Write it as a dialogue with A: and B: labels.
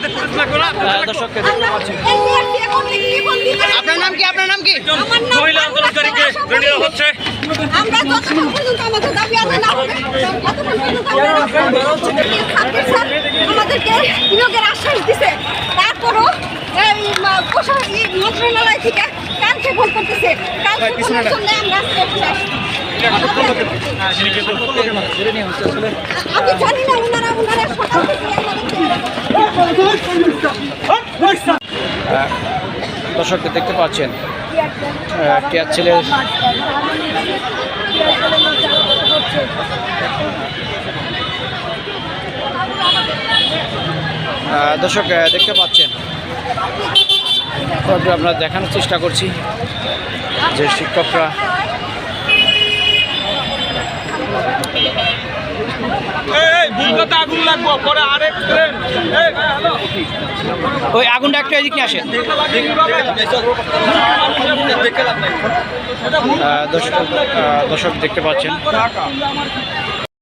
A: দর্শককে দেখতে পাচ্ছেন।
B: আপনার নাম কি? আপনার নাম কি?
C: মহিলা আন্দোলনকারীকে হচ্ছে।
D: আমাদেরকে নিয়োগের আশ্বাস দিছে তারপরও মন্ত্রণালয় থেকে করতেছে। আমরা। আমি জানি না ওনারা ওনারা সকাল থেকে আমাদেরকে
A: দর্শককে দেখতে পাচ্ছেন ছেলের আহ, দর্শক দেখতে পাচ্ছেন। আমরা দেখানোর চেষ্টা করছি যে শিক্ষকরা
C: বুলগাতে আগুন লাগবো পরে আরেক ট্রেন
A: ওই আগুনটা একটু এদিকে আসে দর্শক দেখতে পাচ্ছেন।